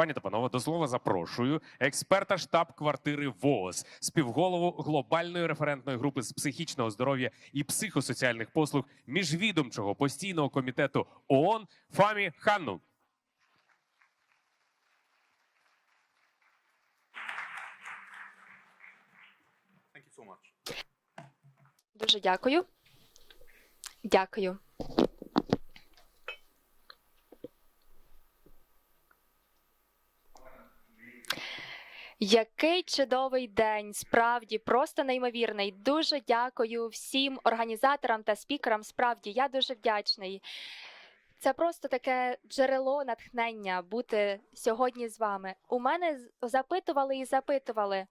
Пані та панове, до слова запрошую експерта штаб-квартири ВООЗ, співголову глобальної референтної групи з психічного здоров'я і психосоціальних послуг міжвідомчого постійного комітету ООН Фамі Ханну. Дуже дякую. Дякую. Який чудовий день, справді просто неймовірний. Дуже дякую всім організаторам та спікерам. Справді, я дуже вдячний. Це просто таке джерело натхнення бути сьогодні з вами. У мене запитували і запитували.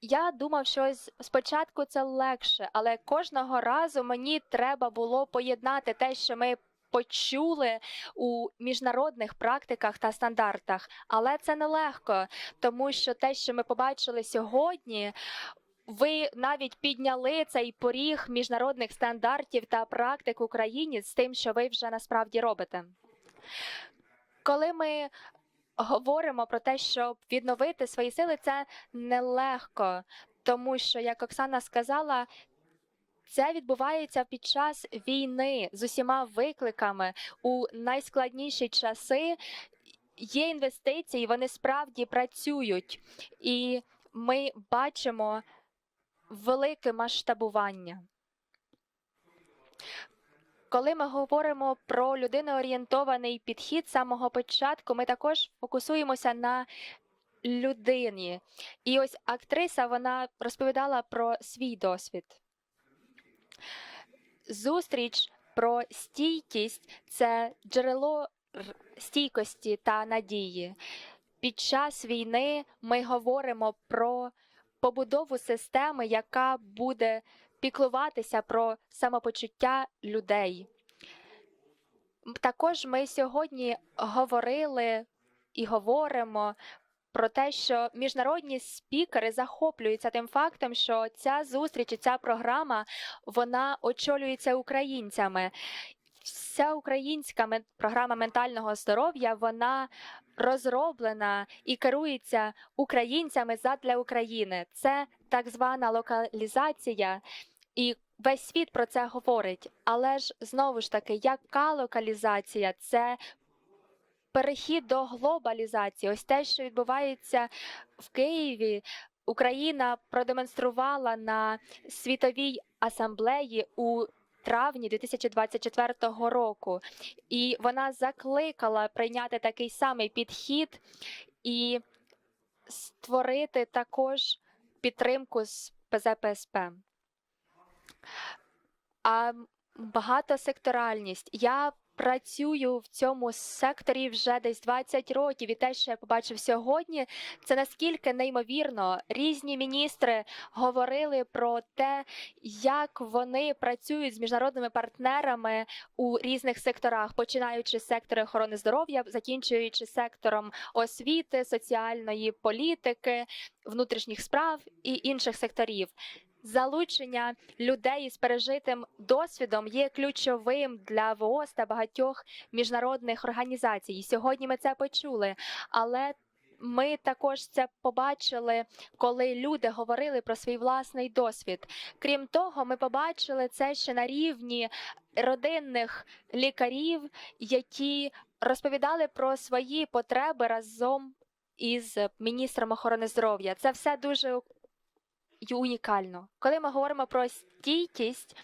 Я думав, що спочатку це легше, але кожного разу мені треба було поєднати те, що ми почули у міжнародних практиках та стандартах. Але це нелегко, тому що те, що ми побачили сьогодні. Ви навіть підняли цей поріг міжнародних стандартів та практик в Україні з тим, що ви вже насправді робите. Коли ми говоримо про те, щоб відновити свої сили, це нелегко, тому що, як Оксана сказала, це відбувається під час війни з усіма викликами у найскладніші часи. Є інвестиції, вони справді працюють, і ми бачимо велике масштабування. Коли ми говоримо про людиноорієнтований підхід з самого початку, ми також фокусуємося на людині. І ось актриса вона розповідала про свій досвід. Зустріч про стійкість це джерело стійкості та надії. Під час війни ми говоримо про побудову системи, яка буде піклуватися про самопочуття людей. Також ми сьогодні говорили і говоримо про те, що міжнародні спікери захоплюються тим фактом, що ця зустріч і ця програма вона очолюється українцями. Вся українська програма ментального здоров'я вона розроблена і керується українцями задля України. Це так звана локалізація, і весь світ про це говорить. Але ж знову ж таки, яка локалізація? Це перехід до глобалізації. Ось те, що відбувається в Києві. Україна продемонструвала на світовій асамблеї у травні 2024 року, і вона закликала прийняти такий самий підхід і створити також підтримку з ПЗПСП. А багатосекторальність. Я працюю в цьому секторі вже десь 20 років, і те, що я побачив сьогодні, це наскільки неймовірно. Різні міністри говорили про те, як вони працюють з міжнародними партнерами у різних секторах, починаючи з сектора охорони здоров'я, закінчуючи сектором освіти, соціальної політики, внутрішніх справ і інших секторів. Залучення людей з пережитим досвідом є ключовим для ВООЗ та багатьох міжнародних організацій. І Сьогодні ми це почули, але ми також це побачили, коли люди говорили про свій власний досвід. Крім того, ми побачили це ще на рівні родинних лікарів, які розповідали про свої потреби разом із міністром охорони здоров'я. Це все дуже і унікально. Коли ми говоримо про стійкість,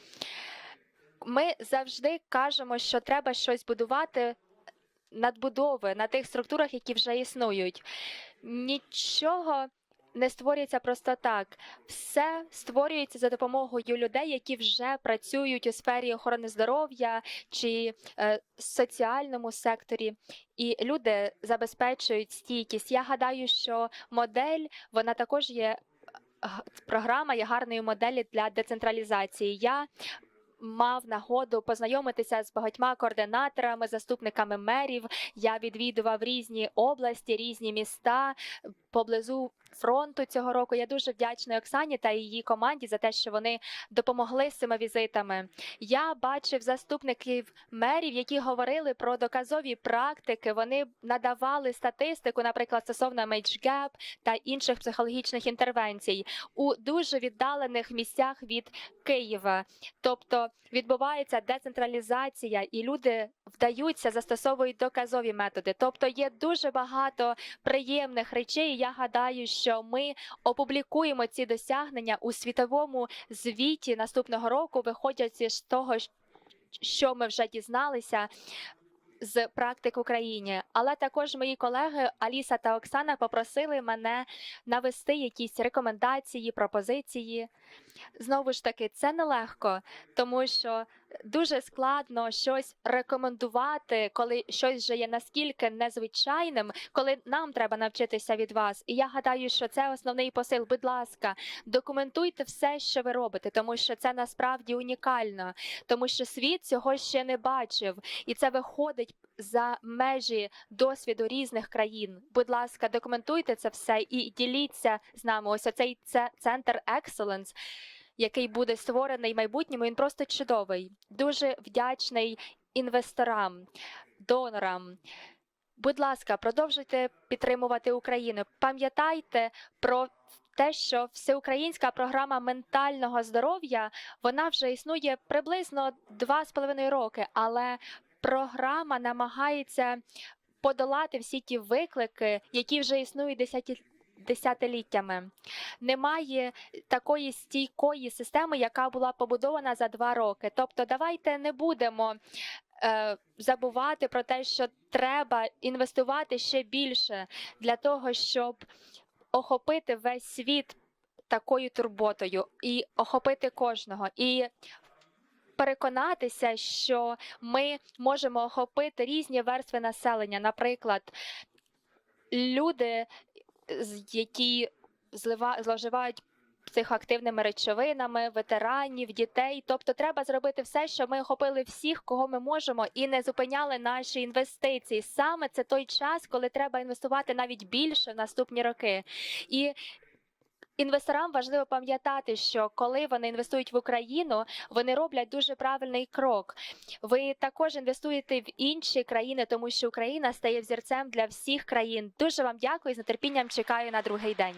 ми завжди кажемо, що треба щось будувати надбудови на тих структурах, які вже існують. Нічого не створюється просто так. Все створюється за допомогою людей, які вже працюють у сфері охорони здоров'я чи е, соціальному секторі, і люди забезпечують стійкість. Я гадаю, що модель вона також є програма є гарною моделлю для децентралізації. Я мав нагоду познайомитися з багатьма координаторами, заступниками мерів. Я відвідував різні області, різні міста, поблизу фронту цього року. Я дуже вдячна Оксані та її команді за те, що вони допомогли з цими візитами. Я бачив заступників мерів, які говорили про доказові практики. Вони надавали статистику, наприклад, стосовно MageGap та інших психологічних інтервенцій у дуже віддалених місцях від Києва. Тобто відбувається децентралізація, і люди вдаються, застосовують доказові методи. Тобто є дуже багато приємних речей. Я гадаю, що ми опублікуємо ці досягнення у світовому звіті наступного року, виходячи з того, що ми вже дізналися. З практик в Україні, але також мої колеги Аліса та Оксана попросили мене навести якісь рекомендації, пропозиції. Знову ж таки, це нелегко, тому що дуже складно щось рекомендувати, коли щось вже є наскільки незвичайним, коли нам треба навчитися від вас. І я гадаю, що це основний посил. Будь ласка, документуйте все, що ви робите, тому що це насправді унікально, тому що світ цього ще не бачив, і це виходить за межі досвіду різних країн. Будь ласка, документуйте це все і діліться з нами. Ось оцей це центр Excellence, який буде створений в майбутньому. Він просто чудовий. Дуже вдячний інвесторам, донорам. Будь ласка, продовжуйте підтримувати Україну. Пам'ятайте про те, що всеукраїнська програма ментального здоров'я вона вже існує приблизно два з половиною роки, але програма намагається подолати всі ті виклики, які вже існують десяті. Десятиліттями немає такої стійкої системи, яка була побудована за два роки. Тобто, давайте не будемо е, забувати про те, що треба інвестувати ще більше для того, щоб охопити весь світ такою турботою і охопити кожного. І переконатися, що ми можемо охопити різні верстви населення, наприклад, люди, які злива- зловживають психоактивними речовинами, ветеранів, дітей. Тобто, треба зробити все, що ми охопили всіх, кого ми можемо, і не зупиняли наші інвестиції. Саме це той час, коли треба інвестувати навіть більше в наступні роки. І Інвесторам важливо пам'ятати, що коли вони інвестують в Україну, вони роблять дуже правильний крок. Ви також інвестуєте в інші країни, тому що Україна стає взірцем для всіх країн. Дуже вам дякую. З нетерпінням чекаю на другий день.